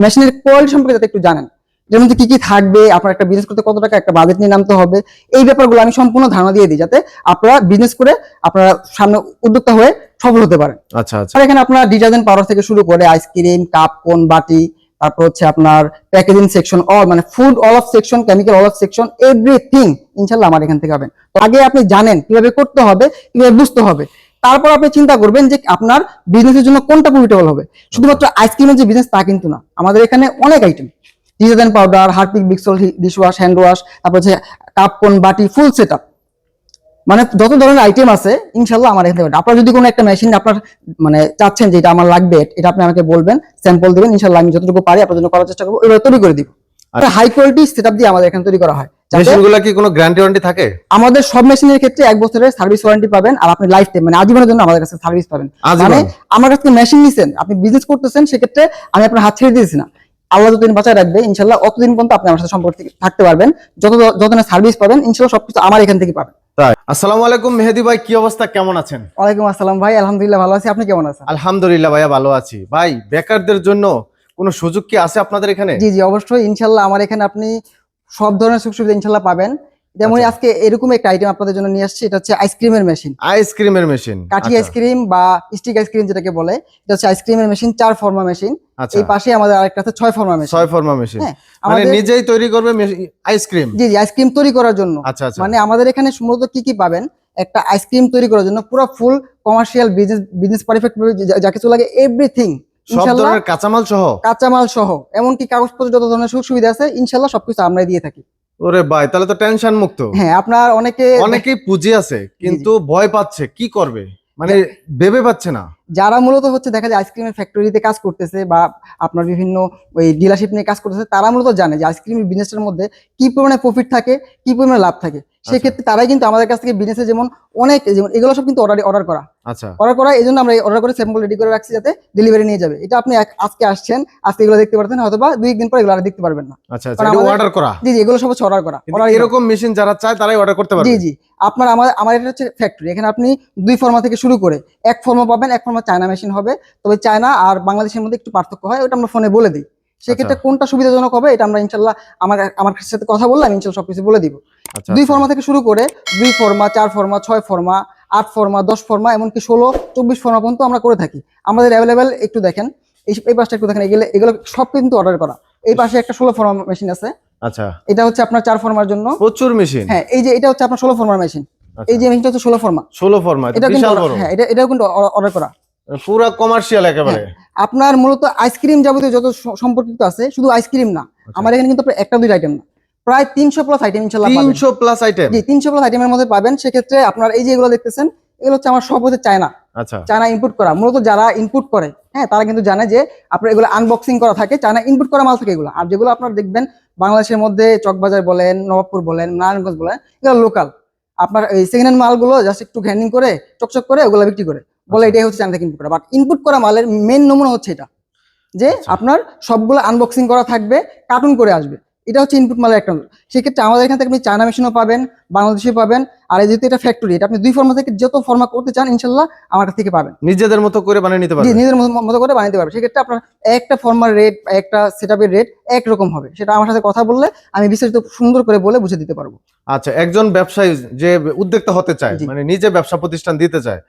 মেশিনের কোয়ালিটি সম্পর্কে যাতে একটু জানেন। যেমন কি কি থাকবে আপনার একটা বিজনেস করতে কত টাকা একটা বাজেট নিয়ে নামতে হবে এই ব্যাপারগুলো আমি সম্পূর্ণ ধারণা দিয়ে দিই যাতে আপনারা বিজনেস করে আপনারা সামনে উদ্যোক্তা হয়ে সফল হতে পারেন। আচ্ছা আচ্ছা। এখানে আপনার ডিটারজেন্ট পাউডার থেকে শুরু করে আইসক্রিম কাপ কোন বাটি তারপর হচ্ছে আপনার প্যাকেজিং সেকশন অল মানে food all of section chemical all of section everything ইনশাল্লাহ আমার এখান থেকে পাবেন। তো আগে আপনি জানেন কীভাবে করতে হবে কীভাবে বুঝতে হবে। তারপর আপনি চিন্তা করবেন যে আপনার বিজনেসের জন্য কোনটা প্রফিটেবল হবে? শুধুমাত্র আইসক্রিমের যে বিজনেস তা কিন্তু না। আমাদের এখানে অনেক আইটেম ডিটারজেন্ট পাউডার হারপিক বিক্সল ডিশ ওয়াশ হ্যান্ড ওয়াশ তারপর হচ্ছে কাপ কোন বাটি ফুল সেট মানে যত ধরনের আইটেম আছে ইনশাল্লাহ আমার এখানে আপনার যদি কোনো একটা মেশিন আপনার মানে চাচ্ছেন যে এটা আমার লাগবে এটা আপনি আমাকে বলবেন স্যাম্পল দেবেন ইনশাল্লাহ আমি যতটুকু পারি আপনার জন্য করার চেষ্টা করব এবার তৈরি করে দিব। হাই কোয়ালিটি সেটআপ দিয়ে আমাদের এখানে তৈরি করা হয়। মেশিনগুলো কি কোনো গ্যারান্টি ওয়ারেন্টি থাকে? আমাদের সব মেশিনের ক্ষেত্রে এক বছরের সার্ভিস ওয়ারেন্টি পাবেন আর আপনি লাইফ টাইম মানে আজীবনের জন্য আমাদের কাছে সার্ভিস পাবেন। মানে আমার কাছে মেশিন নিছেন আপনি বিজনেস করতেছেন সেক্ষেত্রে আমি আপনার হাত ছেড়ে দিয়েছি না। আল্লাহ যতদিন বাঁচায় রাখবে ইনশাল্লাহ অতদিন পর্যন্ত আপনি আমার সাথে সম্পর্ক থাকতে পারবেন। যত যত সার্ভিস পাবেন ইনশাল্লাহ সবকিছু আমার এখান থেকে পাবেন। তাই। আসসালামু আলাইকুম মেহেদি ভাই কি অবস্থা? কেমন আছেন? ওয়ালাইকুম আসসালাম ভাই আলহামদুলিল্লাহ ভালো আছি। আপনি কেমন আছেন? আলহামদুলিল্লাহ ভাইয়া ভালো আছি। ভাই বেকারদের জন্য কোনো সুযোগ কি আছে আপনাদের এখানে? জি জি অবশ্যই। ইনশাল্লাহ আমার এখানে আপনি সব ধরনের সুযোগ সুবিধা ইনশাল্লাহ পাবেন। যেমন আচ্ছা। আজকে এরকম একটা আইটেম আপনাদের জন্য নিয়ে আসছি এটা হচ্ছে আইসক্রিমের মেশিন। আইসক্রিমের মেশিন কাঠি আইসক্রিম বা স্টিক আইসক্রিম যেটাকে বলে এটা হচ্ছে আইসক্রিমের মেশিন চার ফর্মা মেশিন। আচ্ছা। এই পাশে আমাদের আরেকটা আছে ছয় ফর্মা মেশিন। ছয় ফর্মা মেশিন। হ্যাঁ মানে নিজেই তৈরি করবে আইসক্রিম? জি জি আইসক্রিম তৈরি করার জন্য। আচ্ছা আচ্ছা। মানে আমাদের এখানে মূলত কি কি পাবেন? একটা আইসক্রিম তৈরি করার জন্য পুরো full commercial business business perfect যাকে চলে লাগে এভরিথিং সব ধরনের কাঁচামাল সহ? কাঁচামাল সহ। এমনকি কাগজপত্র যত ধরনের সুযোগ সুবিধা আছে ইনশাল্লাহ সবকিছু আমরা দিয়ে থাকি। ওরে ভাই তাহলে তো টেনশন মুক্ত। হ্যাঁ আপনার অনেকে অনেকেই পুঁজি আছে কিন্তু ভয় পাচ্ছে কি করবে? মানে ভেবে পাচ্ছে না। যারা মূলত হচ্ছে দেখা যায় আইসক্রিমের ফ্যাক্টরিতে কাজ করতেছে বা আপনার বিভিন্ন ওই ডিলারশিপ নিয়ে কাজ করতেছে তারা মূলত জানে যে আইসক্রিমের বিজনেসের মধ্যে কি পরিমাণে প্রফিট থাকে কি পরিমাণে লাভ থাকে। আচ্ছা। সেক্ষেত্রে তারাই কিন্তু আমাদের কাছ থেকে বিজনেসে যেমন অনেক যেমন এগুলো সব কিন্তু অর্ডার অর্ডার করা। আচ্ছা। অর্ডার করা এই জন্য আমরা অর্ডার করে স্যাম্পল রেডি করে রাখছি যাতে ডেলিভারি নিয়ে যাবে। এটা আপনি আজকে আসছেন আজকে এগুলো দেখতে পারতেন হয়তো বা দুই দিন পর এগুলো আর দেখতে পারবেন না। আচ্ছা আচ্ছা অর্ডার করা। জি জি এগুলো সব হচ্ছে অর্ডার করা। করা। এরকম মেশিন যারা চায় তারাই অর্ডার করতে পারবে। জি জি। আপনার আমার আমার এটা হচ্ছে ফ্যাক্টরি এখানে আপনি দুই ফর্মা থেকে শুরু করে এক ফর্মা পাবেন এক ফর্মা চায়না মেশিন হবে। তবে চায়না আর বাংলাদেশের মধ্যে একটু পার্থক্য হয় ওটা আমরা ফোনে বলে দিই। সেক্ষেত্রে আচ্ছা। কোনটা সুবিধাজনক হবে এটা আমরা ইনশাল্লাহ আমার আমার সাথে কথা বললে আমি ইনশাল্লাহ সবকিছু বলে দিব। আচ্ছা দুই আচ্ছা। ফর্মা থেকে শুরু করে দুই ফর্মা চার ফর্মা ছয় ফর্মা আট ফর্মা দশ ফর্মা এমনকি ষোলো চব্বিশ ফর্মা পর্যন্ত আমরা করে থাকি। আমাদের অ্যাভেলেবেল একটু দেখেন। এই পাশটা একটু দেখেন এগুলো এগুলো সব কিন্তু অর্ডার করা। এই পাশে একটা ষোলো ফর্মা মেশিন আছে। আচ্ছা। এটা হচ্ছে আপনার চার ফর্মার জন্য। প্রচুর মেশিন হ্যাঁ এই যে এটা হচ্ছে আপনার ষোলো ফর্মার মেশিন এই যে মেশিনটা হচ্ছে ষোলো ফর্মা ষোলো ফর্মা এটা কিন্তু হ্যাঁ এটা এটাও কিন্তু অর্ডার করা। পুরা কমার্শিয়াল একেবারে। আপনার মূলত আইসক্রিম যাবতীয় যত সম্পর্কিত আছে শুধু আইসক্রিম না আচ্ছা। আমার এখানে কিন্তু একটা দুইটা আইটেম না। প্রায় তিনশো প্লাস আইটেম ইনশাল্লাহ পাবেন। তিনশো প্লাস আইটেম জি তিনশো প্লাস আইটেমের মধ্যে পাবেন। সেক্ষেত্রে আপনার এই যে এগুলো দেখতেছেন এগুলো হচ্ছে আমার সব হচ্ছে চায়না। আচ্ছা। চায়না ইনপুট করা। মূলত যারা ইনপুট করে হ্যাঁ তারা কিন্তু জানে যে আপনার এগুলো আনবক্সিং করা থাকে। চায়না ইনপুট করা মাল থাকে এগুলো। আর যেগুলো আপনার দেখবেন বাংলাদেশের মধ্যে চকবাজার বলেন নবাবপুর বলেন নারায়ণগঞ্জ বলেন এগুলো লোকাল আপনার এই সেকেন্ড হ্যান্ড মালগুলো জাস্ট একটু ঘ্যান্ডিং করে চকচক করে ওগুলো বিক্রি করে। বলে। এটাই হচ্ছে চায়না থেকে ইনপুট করা। বাট ইনপুট করা মালের মেন নমুনা হচ্ছে এটা। যে আচ্ছা। আপনার সবগুলো আনবক্সিং করা থাকবে কার্টুন করে আসবে। এটা হচ্ছে ইনপুট মালের একটা সেক্ষেত্রে আমাদের এখান থেকে আপনি চায়না মেশিনও পাবেন বাংলাদেশে পাবেন আর যেহেতু এটা ফ্যাক্টরি এটা আপনি দুই ফর্মা থেকে যত ফর্মা করতে চান ইনশাল্লাহ আমার কাছ থেকে পাবেন। নিজেদের মতো করে বানিয়ে নিতে জি পারবে নিজের মতো- করে বানাতে পারবে সেক্ষেত্রে আপনার একটা ফর্মার রেট একটা সেটআপের রেট একরকম হবে। সেটা আমার সাথে কথা বললে আমি বিস্তারিত সুন্দর করে বলে বুঝে দিতে পারব। আচ্ছা একজন ব্যবসায়ী যে উদ্যোক্তা হতে চায় মানে নিজে ব্যবসা প্রতিষ্ঠান দিতে চায়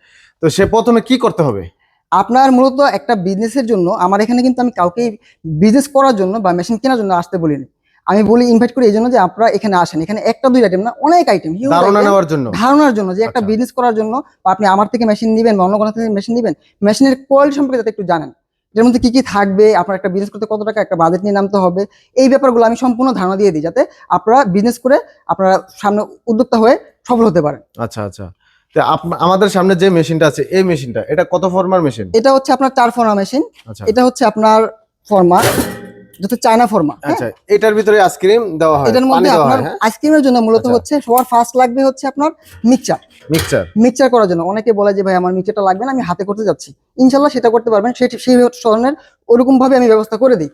তো সে প্রথমে কি করতে হবে? আপনার মূলত একটা বিজনেসের জন্য আমার এখানে কিন্তু আমি কাউকে বিজনেস করার জন্য বা মেশিন কেনার জন্য আসতে বলিনি। আমি বলি ইনভাইট করি এই জন্য যে আপনারা এখানে আসেন। এখানে একটা দুই আইটেম না অনেক আইটেম ধারণা নেওয়ার জন্য। ধারণার জন্য যে একটা আচ্ছা। বিজনেস করার জন্য বা আপনি আমার থেকে মেশিন নিবেন বা অন্য কোনো থেকে মেশিন নিবেন মেশিনের কোয়ালিটি সম্পর্কে যাতে একটু জানেন। এর মধ্যে কি কি থাকবে আপনার একটা বিজনেস করতে কত টাকা একটা বাজেট নিয়ে নামতে হবে এই ব্যাপারগুলো আমি সম্পূর্ণ ধারণা দিয়ে দিই যাতে আপনারা বিজনেস করে আপনারা সামনে উদ্যোক্তা হয়ে সফল হতে পারেন। আচ্ছা আচ্ছা। আমাদের সামনে যে মেশিনটা আছে এই মেশিনটা এটা কত ফর্মার মেশিন এটা হচ্ছে আপনার চার ফর্মা মেশিন আচ্ছা। এটা হচ্ছে আপনার ফর্মা যেটা চায়না ফর্মা আচ্ছা এটার ভিতরে আইসক্রিম দেওয়া হয় এটার মধ্যে আপনার হ্যাঁ? আইসক্রিমের জন্য মূলত আচ্ছা। হচ্ছে সবার ফার্স্ট লাগবে হচ্ছে আপনার মিক্সচার মিক্সচার মিক্সচার করার জন্য। অনেকে বলে যে ভাই আমার মিক্সচারটা লাগবে না আমি হাতে করতে যাচ্ছি। ইনশাল্লাহ সেটা করতে পারবেন। সেই সেই ধরনের ওরকম ভাবে আমি ব্যবস্থা করে দিই।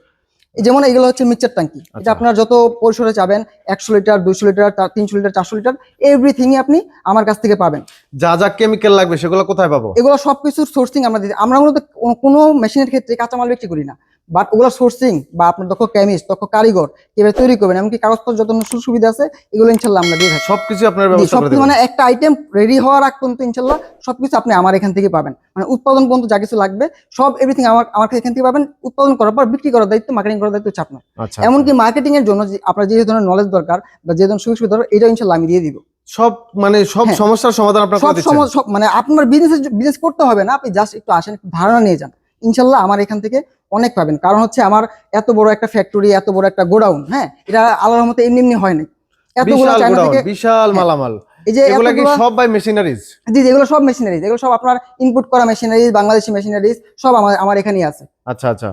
যেমন এগুলো হচ্ছে মিক্সার ট্যাঙ্কি। এটা আচ্ছা। আপনার যত পরিসরে চাবেন একশো লিটার দুইশো লিটার তিনশো লিটার চারশো লিটার এভরিথিং আপনি আমার কাছ থেকে পাবেন। যা যা কেমিক্যাল লাগবে সেগুলো কোথায় পাবো? এগুলো সবকিছুর সোর্সিং আমরা দিই আমরা মূলত কোনো মেশিনের ক্ষেত্রে কাঁচামাল বিক্রি করি না। বাট ওগুলো সোর্সিং বা আপনার দক্ষ কেমিস্ট দক্ষ কারিগর কীভাবে তৈরি করবেন। এমনকি কাগজপত্র যত সুযোগ সুবিধা আছে এগুলো ইনশাল্লাহ আমরা দিয়ে থাকি। সবকিছু আপনার ব্যবস্থা সবকিছু মানে একটা আইটেম রেডি হওয়ার আগ পর্যন্ত ইনশাল্লাহ সবকিছু আপনি আমার এখান থেকে পাবেন। মানে উৎপাদন পর্যন্ত যা কিছু লাগবে সব এভরিথিং আমার আমার এখান থেকে পাবেন। উৎপাদন করার পর বিক্রি করার দায়িত্ব মার্কেটিং করার দায়িত্ব হচ্ছে আপনার। আচ্ছা এমনকি মার্কেটিং এর জন্য আপনার যে ধরনের নলেজ দরকার বা যে ধরনের সুযোগ সুবিধা দরকার এটা ইনশাল্লাহ আমি দিয়ে দিব। সব মানে সব হ্যাঁ। সমস্যার সমাধান আপনার সব মানে আপনার বিজনেস বিজনেস করতে হবে না। আপনি জাস্ট একটু আসেন একটু ধারণা নিয়ে যান। ইনশাল্লাহ আমার এখান থেকে অনেক পাবেন। কারণ হচ্ছে আমার এত বড় একটা ফ্যাক্টরি এত বড় একটা গোডাউন হ্যাঁ? এটা আল্লাহর মতো এমনি এমনি হয় নাই। এতগুলো চায়না থেকে বিশাল হ্যাঁ। মালামাল। এই যে এগুলা কি সব বাই মেশিনারিজ জি জি, এগুলো সব মেশিনারিজ এগুলো সব আপনার ইনপুট করা মেশিনারিজ বাংলাদেশি মেশিনারিজ সব আমার আমার এখানেই আছে। আচ্ছা আচ্ছা।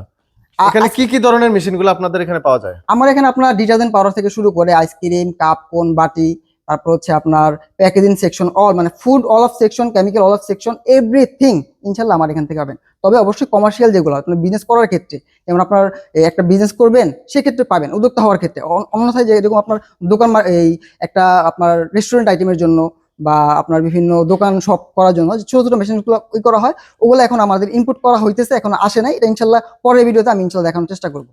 এখানে কি কি ধরনের মেশিনগুলো আপনাদের এখানে পাওয়া যায়? আমার এখানে আপনার ডিটারজেন্ট পাউডার থেকে শুরু করে আইসক্রিম কাপ কোন বাটি তারপর হচ্ছে আপনার প্যাকেজিং সেকশন অল মানে food all of section chemical all of section everything ইনশাল্লাহ আমার এখান থেকে পাবেন। তবে অবশ্যই কমার্শিয়াল যেগুলো আপনার বিজনেস করার ক্ষেত্রে, যেমন আপনার একটা বিজনেস করবেন, সেক্ষেত্রে পাবেন, উদ্যোক্তা হওয়ার ক্ষেত্রে। অন- অন্যথায় যেরকম আপনার দোকান এই একটা আপনার রেস্টুরেন্ট আইটেমের জন্য বা আপনার বিভিন্ন দোকান শপ করার জন্য ছোট ছোট মেশিনগুলো ওই করা হয়, ওগুলো এখন আমাদের ইনপুট করা হইতেছে, এখন আসে নাই, এটা ইনশাল্লাহ পরের ভিডিওতে আমি ইনশাল্লাহ দেখানোর চেষ্টা করব।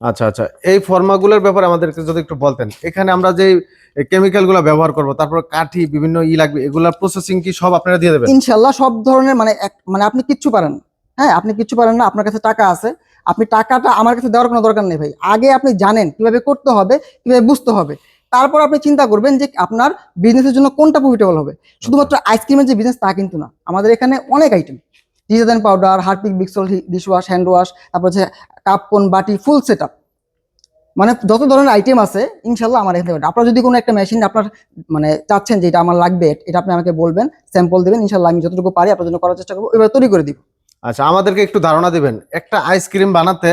আচ্ছা আচ্ছা। এই ফর্মাগুলোর ব্যাপারে আমাদেরকে যদি একটু বলতেন, এখানে আমরা যে কেমিক্যালগুলো ব্যবহার করব, তারপর কাঠি, বিভিন্ন ই লাগবে এগুলার প্রসেসিং কি সব আপনারা দিয়ে দেবেন? ইনশাল্লাহ সব ধরনের মানে মানে আপনি কিচ্ছু পারেন হ্যাঁ আপনি কিচ্ছু পারেন না, আপনার কাছে টাকা আছে। আপনি টাকাটা আমার কাছে দেওয়ার কোনো দরকার নেই ভাই। আগে আপনি জানেন কীভাবে করতে হবে, কীভাবে বুঝতে হবে। তারপর আপনি চিন্তা করবেন যে আপনার বিজনেসের জন্য কোনটা প্রফিটেবল হবে। শুধুমাত্র আইসক্রিমের যে বিজনেস তা কিন্তু না। আমাদের এখানে অনেক আইটেম ডিটারজেন্ট পাউডার হারপিক বিক্সল ডিশ ওয়াশ হ্যান্ড ওয়াশ তারপর হচ্ছে কাপ কোন বাটি ফুল সেট মানে যত ধরনের আইটেম আছে ইনশাল্লাহ আমার এখানে আপনার যদি কোনো একটা মেশিন আপনার মানে চাচ্ছেন যে এটা আমার লাগবে এটা আপনি আমাকে বলবেন স্যাম্পল দেবেন ইনশাল্লাহ আমি যতটুকু পারি আপনার জন্য করার চেষ্টা করব। এবার তৈরি করে দিব। আচ্ছা আমাদেরকে একটু ধারণা দিবেন। একটা আইসক্রিম বানাতে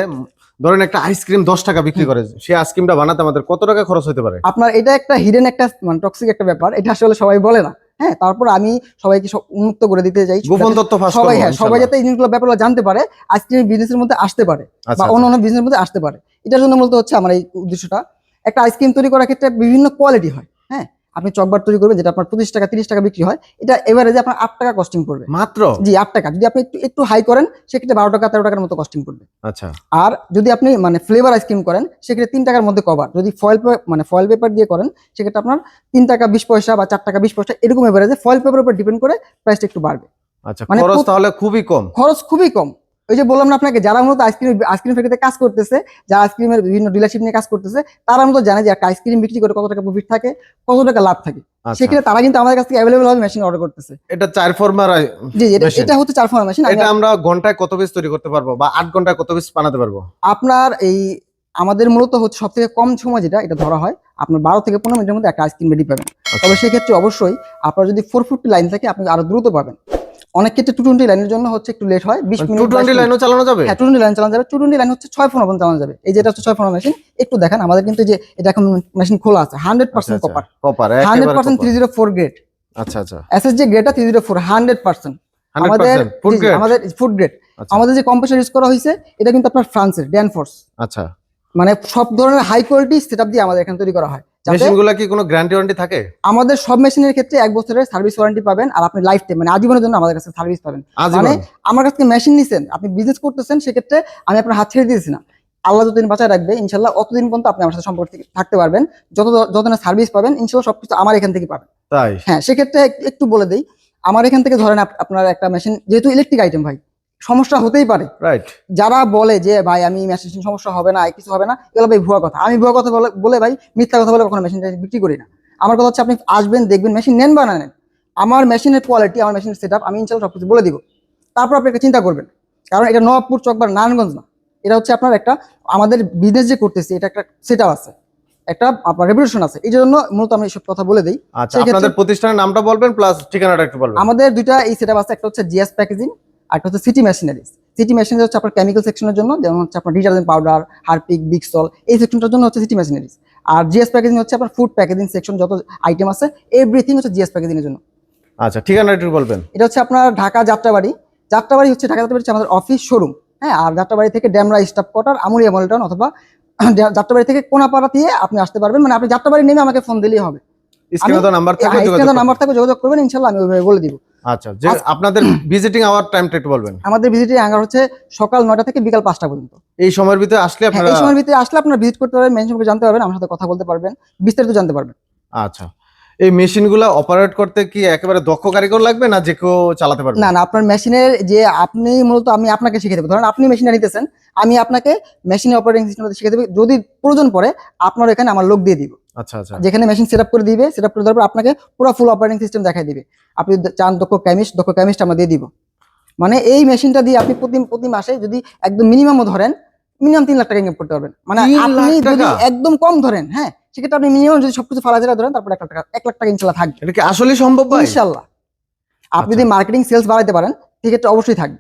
ধরেন একটা আইসক্রিম দশ টাকা বিক্রি করে সেই আইসক্রিমটা বানাতে আমাদের কত টাকা খরচ হতে পারে? আপনার এটা একটা হিডেন একটা মানে টক্সিক একটা ব্যাপার এটা আসলে সবাই বলে না। হ্যাঁ তারপর আমি সবাইকে সব উন্মুক্ত করে দিতে চাই। গোপন তত্ত্ব তথ্য সবাই হ্যাঁ সবাই যাতে এই জিনিসগুলো ব্যাপারে জানতে পারে আজকে বিজনেসের মধ্যে আসতে পারে আচ্ছা বা অন্য অন্য বিজনেসের মধ্যে আসতে পারে। এটার জন্য মূলত হচ্ছে আমার এই উদ্দেশ্যটা। একটা আইসক্রিম তৈরি করার ক্ষেত্রে বিভিন্ন কোয়ালিটি হয় হ্যাঁ। আপনি চকবার তৈরি করবেন যেটা আপনার পঁচিশ টাকা তিরিশ টাকা বিক্রি হয় এটা এভারেজে আপনার আট টাকা কস্টিং পড়বে। মাত্র? জি আট টাকা। যদি আপনি একটু একটু হাই করেন সেক্ষেত্রে বারো টাকা তেরো টাকার মতো কস্টিং পড়বে। আচ্ছা। আর যদি আপনি মানে ফ্লেভার আইসক্রিম করেন সেক্ষেত্রে তিন টাকার মধ্যে কভার যদি ফয়েল মানে ফয়েল পেপার দিয়ে করেন সেক্ষেত্রে আপনার তিন টাকা বিশ পয়সা বা চার টাকা বিশ পয়সা এরকম এভারেজে ফয়েল পেপারের উপর ডিপেন্ড করে প্রাইসটা একটু বাড়বে। আচ্ছা মানে খরচ তাহলে খুবই কম। খরচ খুবই কম। ওই যে বললাম না আপনাকে যারা মূলত আইসক্রিম আইসক্রিম ফ্যাক্টরিতে কাজ করতেছে যারা আইসক্রিমের বিভিন্ন ডিলারশিপ নিয়ে কাজ করতেছে তারা মূলত জানে যে একটা আইসক্রিম বিক্রি করে কত টাকা প্রফিট থাকে কত টাকা লাভ থাকে। আচ্ছা। সেক্ষেত্রে তারা কিন্তু আমাদের কাছ থেকে অ্যাভেলেবল ভাবে মেশিন অর্ডার করতেছে। এটা চার ফর্মার জি এটা- হচ্ছে চার ফোন মেশিন এটা আমরা ঘন্টায় কত পিস তৈরি করতে পারব বা আট ঘন্টায় কত পিস বানাতে পারব? আপনার এই আমাদের মূলত হচ্ছে সব থেকে কম সময় যেটা এটা ধরা হয় আপনার বারো থেকে পনেরো মিনিটের মধ্যে একটা আইসক্রিম রেডি পাবেন। আচ্ছা। তবে সেক্ষেত্রে অবশ্যই আপনার যদি ফোর ফিফটি লাইন থাকে আপনি আরও দ্রুত পাবেন। অনেক ক্ষেত্রে টু টোয়েন্টি লাইনের জন্য হচ্ছে একটু লেট হয় বিশ টু মিনিট টোয়েন্টি লাইনও চালানো যাবে? হ্যাঁ টু টোয়েন্টি লাইন চালানো যাবে। টু টোয়েন্টি লাইন হচ্ছে ছয় ফোন পর্যন্ত চালানো যাবে। এই যেটা হচ্ছে ছয় ফোন মেশিন একটু দেখেন আমাদের কিন্তু যে এটা এখন মেশিন খোলা আছে hundred percent copper copper hundred percent three zero four grade আচ্ছা আচ্ছা। এস যে গ্রেডটা three zero four hundred percent আমাদের জি, জি, আমাদের ফুড গ্রেড আচ্ছা। আমাদের যে কম্প্রেসার ইউজ করা হয়েছে এটা কিন্তু আপনার ফ্রান্সের ড্যানফোর্স আচ্ছা। মানে সব ধরনের হাই কোয়ালিটি সেটআপ দিয়ে আমাদের এখানে তৈরি করা হয়। যাতে কি কোনো গ্যারান্টি ওয়ারেন্টি থাকে? আমাদের সব মেশিনের ক্ষেত্রে এক বছরের সার্ভিস ওয়ারেন্টি পাবেন আর আপনি লাইফ টাইম মানে আজীবনের জন্য আমাদের কাছে সার্ভিস পাবেন। মানে আমার কাছ মেশিন নিছেন আপনি বিজনেস করতেছেন সেক্ষেত্রে আমি আপনার হাত ছেড়ে দিয়েছি না। আল্লাহ যতদিন বাঁচায় রাখবে ইনশাল্লাহ অতদিন পর্যন্ত আপনি আমার সাথে সম্পর্ক থাকতে পারবেন। যত যত না সার্ভিস পাবেন ইনশাল্লাহ সবকিছু আমার এখান থেকে পাবেন। তাই? হ্যাঁ সেক্ষেত্রে একটু বলে দিই আমার এখান থেকে ধরেন আপ- আপনার একটা মেশিন যেহেতু ইলেকট্রিক আইটেম ভাই সমস্যা হতেই পারে। রাইট যারা বলে যে ভাই আমি মেশিন সমস্যা হবে না কিছু হবে না এগুলো ভাই ভুয়া কথা। আমি ভুয়া কথা বলে বলে ভাই মিথ্যা কথা বলে কখনো মেশিন বিক্রি করি না। আমার কথা হচ্ছে আপনি আসবেন দেখবেন মেশিন নেন বা না নেন আমার মেশিনের কোয়ালিটি আমার মেশিনের সেট আমি ইনশাল্লাহ সবকিছু বলে দিব। তারপর আপনি একটা চিন্তা করবেন কারণ এটা নবাবপুর চক বা নারায়ণগঞ্জ না এটা হচ্ছে আপনার একটা আমাদের বিজনেস যে করতেছি এটা একটা সেট আছে একটা আপনার রেভলিউশন আছে। এই জন্য মূলত আমি এইসব কথা বলে দিই। আচ্ছা আপনাদের প্রতিষ্ঠানের নামটা বলবেন প্লাস ঠিকানাটা একটু বলবেন। আমাদের দুইটা এই সেট আছে একটা হচ্ছে জিএস প্যাকেজিং আর একটা হচ্ছে সিটি মেশিনারিজ সিটি মেশিনারি হচ্ছে আপনার কেমিক্যাল সেকশনের জন্য যেমন হচ্ছে আপনার ডিটারজেন্ট পাউডার হারপিক বিক্সল এই সেকশনটার জন্য হচ্ছে সিটি মেশিনারিজ আর জিএস প্যাকেজিং হচ্ছে আপনার ফুড প্যাকেজিং সেকশন যত আইটেম আছে এভরিথিং হচ্ছে জিএস প্যাকেজিং এর জন্য। আচ্ছা ঠিকানা একটু বলবেন। এটা হচ্ছে আপনার ঢাকা যাত্রাবাড়ি। যাত্রাবাড়ি হচ্ছে ঢাকা যাত্রাবাড়ি হচ্ছে আমাদের অফিস শোরুম হ্যাঁ? আর যাত্রাবাড়ি থেকে ড্যামরা স্টাফ কোয়ার্টার আমুরিয়া মলটাউন অথবা যাত্রাবাড়ি থেকে কোনাপাড়া দিয়ে আপনি আসতে পারবেন। মানে আপনি যাত্রাবাড়ি নেমে আমাকে ফোন দিলেই হবে। নাম্বার থাকবে যোগাযোগ করবেন। নাম্বার থাকবে যোগাযোগ করবেন ইনশাল্লাহ আমি ওইভাবে বলে দিব। আচ্ছা যে আপনাদের ভিজিটিং আওয়ার টাইমটা একটু বলবেন। আমাদের ভিজিটিং আঙ্গার হচ্ছে সকাল নয়টা থেকে বিকাল পাঁচটা পর্যন্ত। এই সময়ের ভিতরে আসলে হ্যাঁ, আপনারা এই সময়ের ভিতরে আসলে আপনারা ভিজিট করতে পারবেন জানতে পারবেন আমার সাথে কথা বলতে পারবেন বিস্তারিত জানতে পারবেন। আচ্ছা এই মেশিনগুলো অপারেট করতে কি একেবারে দক্ষ কারিগর লাগবে না যে কেউ চালাতে পারবে? না না আপনার মেশিনের যে আপনি মূলত আমি আপনাকে শিখে দেবো। ধরেন আপনি মেশিনটা নিতেছেন আমি আপনাকে মেশিনের অপারেটিং সিস্টেমটা শিখে দেবো। যদি প্রয়োজন পড়ে আপনার এখানে আমার লোক দিয়ে দিব। আচ্ছা আচ্ছা। যেখানে মেশিন সেট আপ করে দিবে সেট করে দেওয়ার পর আপনাকে পুরো ফুল অপারেটিং সিস্টেম দেখাই দিবে। আপনি চান দক্ষ কেমিস্ট দক্ষ কেমিস্ট আমরা দিয়ে দিব। মানে এই মেশিনটা দিয়ে আপনি প্রতি প্রতি মাসে যদি একদম মিনিমামও ধরেন মিনিমাম তিন লাখ টাকা ইনকাম করতে পারবেন। মানে আপনি যদি একদম কম ধরেন হ্যাঁ সেক্ষেত্রে আপনি মিনিমাম যদি সবকিছু ফালা জেলা ধরেন তারপর এক লাখ টাকা এক লাখ টাকা ইনশাল্লাহ থাকবে। এটা কি আসলে সম্ভব ইনশাল্লাহ আপনি আচ্ছা। যদি মার্কেটিং সেলস বাড়াইতে পারেন সেক্ষেত্রে অবশ্যই থাকবে।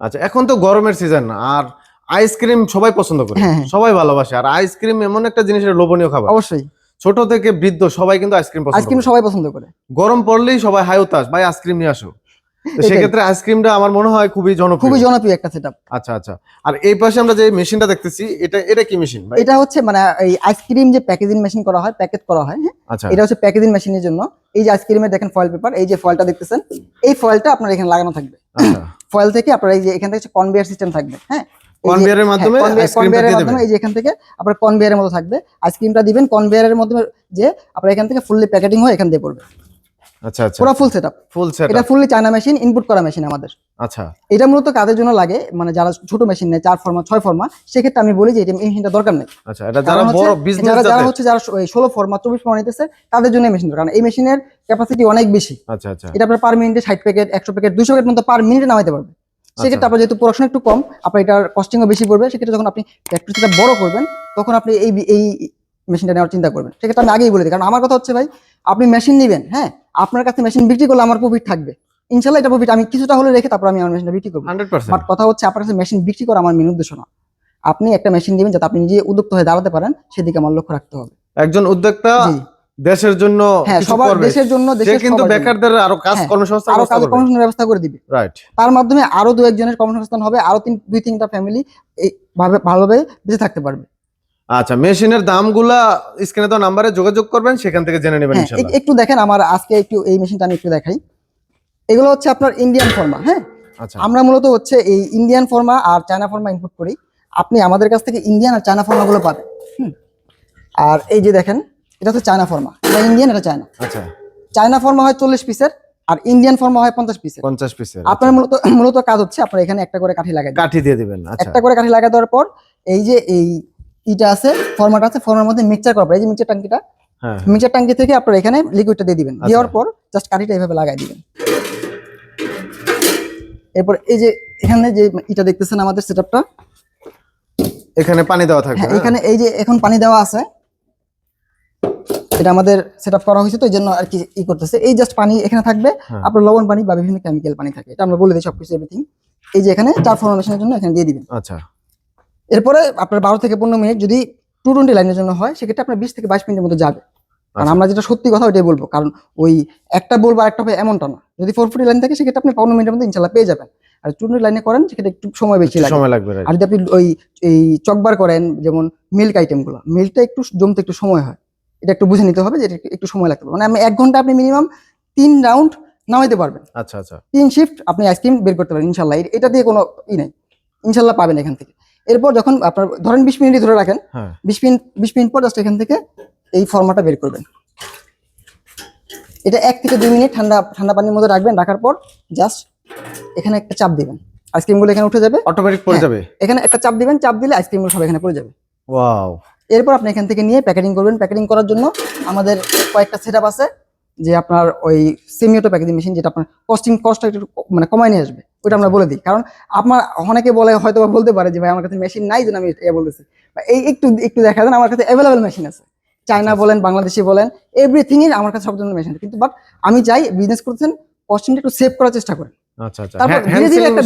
আচ্ছা এখন তো গরমের সিজন আর আইসক্রিম সবাই পছন্দ করে। হ্যাঁ, হ্যাঁ। সবাই ভালোবাসে আর আইসক্রিম এমন একটা জিনিসের লোভনীয় খাবার। অবশ্যই। ছোট থেকে বৃদ্ধ সবাই কিন্তু আইসক্রিম পছন্দ আইসক্রিম সবাই পছন্দ করে। গরম পড়লেই সবাই হাই উতাস ভাই আইসক্রিম নিয়ে আসো। সেক্ষেত্রে আইসক্রিমটা আমার মনে হয় খুবই জনপ্রিয়। খুবই জনপ্রিয় একটা সেট আচ্ছা আচ্ছা। আর এই পাশে আমরা যে মেশিনটা দেখতেছি এটা এটা কি মেশিন ভাই? এটা হচ্ছে মানে এই আইসক্রিম যে প্যাকেজিং মেশিন করা হয় প্যাকেট করা হয় হ্যাঁ? আচ্ছা। এটা হচ্ছে প্যাকেজিং মেশিনের জন্য। এই যে আইসক্রিমের দেখেন ফয়েল পেপার এই যে ফয়েলটা দেখতেছেন এই ফয়েলটা আপনার এখানে লাগানো থাকবে। আচ্ছা। ফয়েল থেকে আপনার এই যে এখান থেকে কনভেয়ার সিস্টেম থাকবে হ্যাঁ? কনভেয়ারের মাধ্যমে হ্যাঁ, conveyor-এর দিয়ে মাধ্যমে এই যে এখান থেকে আপনার কনভেয়ারের মতো থাকবে। আইসক্রিমটা দিবেন কনভেয়ারের মাধ্যমে যে আপনার এখান থেকে ফুললি প্যাকেটিং হয়ে এখান দিয়ে পড়বে। আচ্ছা আচ্ছা। পুরো ফুল সেটআপ ফুল সেট এটা ফুললি চায়না মেশিন ইনপুট করা মেশিন আমাদের। আচ্ছা। এটা মূলত কাদের জন্য লাগে? মানে যারা ছোট মেশিন নেয় চার ফর্মা ছয় ফর্মা সেক্ষেত্রে আমি বলি যে এটা মেশিনটা দরকার নেই। আচ্ছা এটা যারা হচ্ছে বড় বিজনেস যারা যারা হচ্ছে যারা ষোলো ফর্মা চব্বিশ ফর্মা নিতেছে তাদের জন্য মেশিন দরকার। এই মেশিনের ক্যাপাসিটি অনেক বেশি। আচ্ছা আচ্ছা। এটা আপনার পার মিনিটে ষাট প্যাকেট একশো প্যাকেট দুশো প্যাকেট মতো পার মিনিটে নামাইতে পারবে। সেক্ষেত্রে আপনার যেহেতু প্রোডাকশন একটু কম আপনার এটার কস্টিংও বেশি পড়বে সেক্ষেত্রে যখন আপনি ফ্যাক্টরিটা বড় করবেন তখন আপনি এই এই মেশিনটা নেওয়ার চিন্তা করবেন। সেক্ষেত্রে আমি আগেই বলে দিই কারণ আমার কথা হচ্ছে ভাই আপনি মেশিন নেবেন হ্যাঁ? আপনার কাছে মেশিন বিক্রি করলে আমার প্রফিট থাকবে। ইনশাল্লাহ এটা প্রফিট আমি কিছুটা হলে রেখে তারপর আমি আমার মেশিনটা বিক্রি করব। বাট কথা হচ্ছে আপনার কাছে মেশিন বিক্রি করা আমার মেন উদ্দেশ্য না। আপনি একটা মেশিন দিবেন যাতে আপনি নিজে উদ্যোক্ত হয়ে দাঁড়াতে পারেন সেদিকে আমার লক্ষ্য রাখতে হবে। একজন উদ্যোক্তা দেশের জন্য হ্যাঁ সবার দেশের জন্য দেশের কিন্তু। বেকারদের আরও কাজ হ্যাঁ, কর্মসংস্থান আরও করবে। কর্মসংস্থানের ব্যবস্থা করে দিবে। রাইট তার মাধ্যমে আরও দু একজনের কর্মসংস্থান হবে আরও তিন দুই তিনটা ফ্যামিলি এই ভাবে ভালোভাবে বেঁচে থাকতে পারবে। আচ্ছা মেশিনের দামগুলা স্ক্রিনে তো নাম্বারে যোগাযোগ করবেন সেখান থেকে জেনে নেবেন হ্যাঁ ইনশাআল্লাহ একটু দেখেন আমার আজকে একটু এই মেশিনটা আমি একটু দেখাই। এগুলো হচ্ছে আপনার ইন্ডিয়ান ফর্মা হ্যাঁ? আচ্ছা। আমরা মূলত হচ্ছে এই ইন্ডিয়ান ফর্মা আর চায়না ফর্মা ইনপুট করি। আপনি আমাদের কাছ থেকে ইন্ডিয়ান আর চায়না ফর্মাগুলো পাবেন। আর এই যে দেখেন এটা হচ্ছে চায়না ফর্মা। এটা ইন্ডিয়ান এটা চায়না। আচ্ছা। চায়না ফর্মা হয় চল্লিশ পিসের আর ইন্ডিয়ান ফর্মা হয় পঞ্চাশ পিসের। পঞ্চাশ পিসের আপনার মূলত মূলত কাজ হচ্ছে আপনার এখানে একটা করে কাঠি লাগাই। কাঠি দিয়ে দিবেন আচ্ছা। একটা করে কাঠি লাগা দেওয়ার পর এই যে এই ইটা আছে ফর্মাট আছে ফর্মার মধ্যে মিক্সচার করা এই যে মিক্সচার টাঙ্কিটা হ্যাঁ। মিক্সচার টাঙ্কি থেকে আপনার এখানে লিকুইডটা দিয়ে দিবেন। আচ্ছা। দেওয়ার পর জাস্ট কাঠিটা এইভাবে লাগাই দিবেন। এরপর এই যে এখানে যে ইটা দেখতেছেন আমাদের সেটআপটা এখানে পানি দেওয়া থাকবে হ্যাঁ হ্যাঁ? এখানে এই যে এখন পানি দেওয়া আছে। এটা আমাদের সেটআপ করা হয়েছে তো এই জন্য আর কি ই করতেছে। এই জাস্ট পানি এখানে থাকবে। হ্যাঁ। আপনার লবণ পানি বা বিভিন্ন কেমিক্যাল পানি থাকে। এটা আমরা বলে দিই সবকিছু এভরিথিং এই যে এখানে চার ফর্মেশনের জন্য এখানে দিয়ে দিবেন। আচ্ছা। এরপরে আপনার বারো থেকে পনেরো মিনিট যদি টু টোয়েন্টি লাইনের জন্য হয় সেক্ষেত্রে আপনার বিশ থেকে বাইশ মিনিটের মধ্যে যাবে। কারণ আচ্ছা। আমরা যেটা সত্যি কথা ওইটাই বলব কারণ ওই একটা বলব আর একটা হবে এমনটা না। যদি ফোর ফুটি লাইন থাকে সেক্ষেত্রে আপনি পনেরো মিনিটের মধ্যে ইনশাল্লাহ পেয়ে যাবেন। আর টু টোয়েন্টি লাইনে করেন সেক্ষেত্রে একটু সময় বেশি লাগে। সময় লাগবে আর যদি আপনি ওই এই চকবার করেন যেমন মিল্ক আইটেমগুলো মিল্কটা একটু জমতে একটু সময় হয়। এটা একটু বুঝে নিতে হবে যে একটু সময় লাগতে পারে মানে আমি এক ঘণ্টা আপনি মিনিমাম তিন রাউন্ড নামাইতে পারবেন। আচ্ছা আচ্ছা। তিন শিফট আপনি আইসক্রিম বের করতে পারেন ইনশাল্লাহ এটা দিয়ে কোনো ই নাই। ইনশাল্লাহ পাবেন এখান থেকে। এরপর যখন আপনার ধরেন বিশ মিনিটই ধরে রাখেন হ্যাঁ। বিশ মিনিট বিশ মিনিট পর জাস্ট এখান থেকে এই ফর্মাটা বের করবেন। এটা এক থেকে দুই মিনিট ঠান্ডা ঠান্ডা পানির মধ্যে রাখবেন রাখার পর জাস্ট এখানে একটা চাপ দিবেন। আইসক্রিমগুলো এখানে উঠে যাবে। অটোমেটিক পড়ে হ্যাঁ। যাবে? এখানে একটা চাপ দিবেন চাপ দিলে আইসক্রিমগুলো সব এখানে পড়ে যাবে। ওয়াও এরপর আপনি এখান থেকে নিয়ে প্যাকেটিং করবেন। প্যাকেটিং করার জন্য আমাদের কয়েকটা সেট আছে যে আপনার ওই সেমিওটো প্যাকেজিং মেশিন যেটা আপনার কস্টিং কস্টটা একটু মানে কমায় নিয়ে আসবে। ওটা আমরা বলে দিই। কারণ আপনার অনেকে বলে হয়তো বলতে পারে যে ভাই আমার কাছে মেশিন নাই যেন আমি এটা বলতেছি। বা এই একটু একটু দেখা দেন আমার কাছে অ্যাভেলেবেল মেশিন আছে। চায়না বলেন বাংলাদেশি বলেন এভরিথিং এর আমার কাছে সব ধরনের মেশিন কিন্তু বাট আমি চাই বিজনেস করতেছেন কস্টিংটা একটু সেভ করার চেষ্টা করেন। আচ্ছা আচ্ছা। তারপর হ্যাঁ, ধীরে ধীরে একটা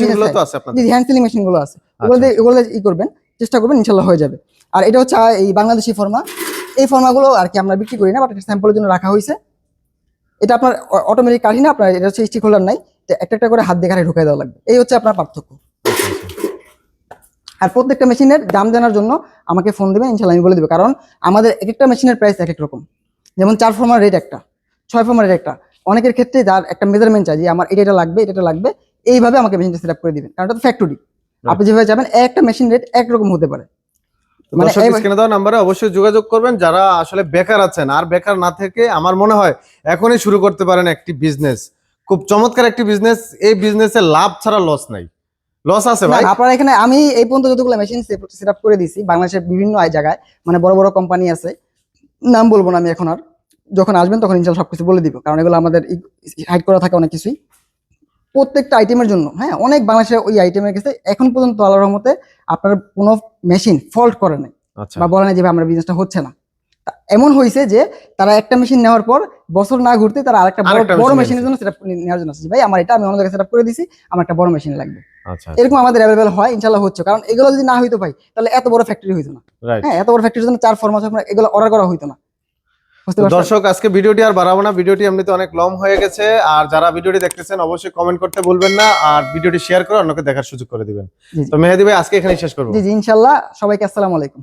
যে হ্যান্ড সিলিং মেশিনগুলো আছে। ওগুলো আচ্ছা, দিয়ে ওগুলো ই করবেন চেষ্টা করবেন ইনশাল্লাহ হয়ে যাবে। আর এটা হচ্ছে এই বাংলাদেশি ফর্মা। এই ফর্মাগুলো আর কি আমরা বিক্রি করি না বাট স্যাম্পলের জন্য রাখা হয়েছে। এটা আপনার অটোমেটিক কাঠি না আপনার এটা হচ্ছে স্টিক হোল্ডার নাই। একটা একটা করে হাত দিয়ে কাঠি ঢুকাই দেওয়া লাগবে। এই হচ্ছে আপনার পার্থক্য। আর প্রত্যেকটা মেশিনের দাম জানার জন্য আমাকে ফোন দেবেন ইনশাল্লাহ আমি বলে দেবো। কারণ আমাদের এক একটা মেশিনের প্রাইস এক এক রকম। যেমন চার ফর্মার রেট একটা ছয় ফর্মার রেট একটা। অনেকের ক্ষেত্রে যার একটা মেজারমেন্ট চাই যে আমার এটা এটা লাগবে এটা এটা লাগবে। এইভাবে আমাকে মেশিনটা সেট করে দিবেন। কারণ এটা তো ফ্যাক্টরি আপনি যেভাবে যাবেন একটা মেশিন রেট একরকম হতে পারে। দর্শক স্ক্রিনে দেওয়া নাম্বারে অবশ্যই যোগাযোগ করবেন যারা আসলে বেকার আছেন। আর বেকার না থেকে আমার মনে হয় এখনই শুরু করতে পারেন একটি বিজনেস খুব চমৎকার একটি বিজনেস এই বিজনেসে লাভ ছাড়া লস নাই। লস আছে ভাই? আপনার এখানে আমি এই পর্যন্ত যতগুলো মেশিন সেট আপ করে দিয়েছি বাংলাদেশের বিভিন্ন জায়গায় মানে বড় বড় কোম্পানি আছে নাম বলব না আমি এখন আর। যখন আসবেন তখন ইনশাল্লাহ সবকিছু বলে দিব কারণ এগুলো আমাদের হাইড করা থাকে অনেক কিছুই। প্রত্যেকটা আইটেমের জন্য হ্যাঁ অনেক বাংলাদেশে ওই আইটেমের কাছে এখন পর্যন্ত আল্লাহর রহমতে আপনার কোনো মেশিন ফল্ট করে নাই আচ্ছা। বা বলে না যে আমার বিজনেসটা হচ্ছে না। এমন হয়েছে যে তারা একটা মেশিন নেওয়ার পর বছর না ঘুরতে তারা আরেকটা বড় মেশিনের জন্য সেটা নেওয়ার জন্য আসছে ভাই আমার এটা আমি অন্য জায়গায় সেট করে দিছি আমার একটা বড় মেশিন লাগবে। আচ্ছা। এরকম আমাদের অ্যাভেলেবেল হয় ইনশাল্লাহ হচ্ছে। কারণ এগুলো যদি না হইতো ভাই তাহলে এত বড় ফ্যাক্টরি হইতো না। হ্যাঁ এত বড় ফ্যাক্টরির জন্য চার ফরমাস এগুলো অর্ডার করা হইতো না। দর্শক আজকে ভিডিওটি আর বাড়াবো না। ভিডিওটি এমনিতে অনেক লং হয়ে গেছে। আর যারা ভিডিওটি দেখতেছেন অবশ্যই কমেন্ট করতে বলবেন না। আর ভিডিওটি শেয়ার করে অন্যকে দেখার সুযোগ করে দিবেন। তো মেহেদি ভাই আজকে এখানে শেষ করব। জি জি ইনশাল্লাহ। সবাইকে আসসালামু আলাইকুম।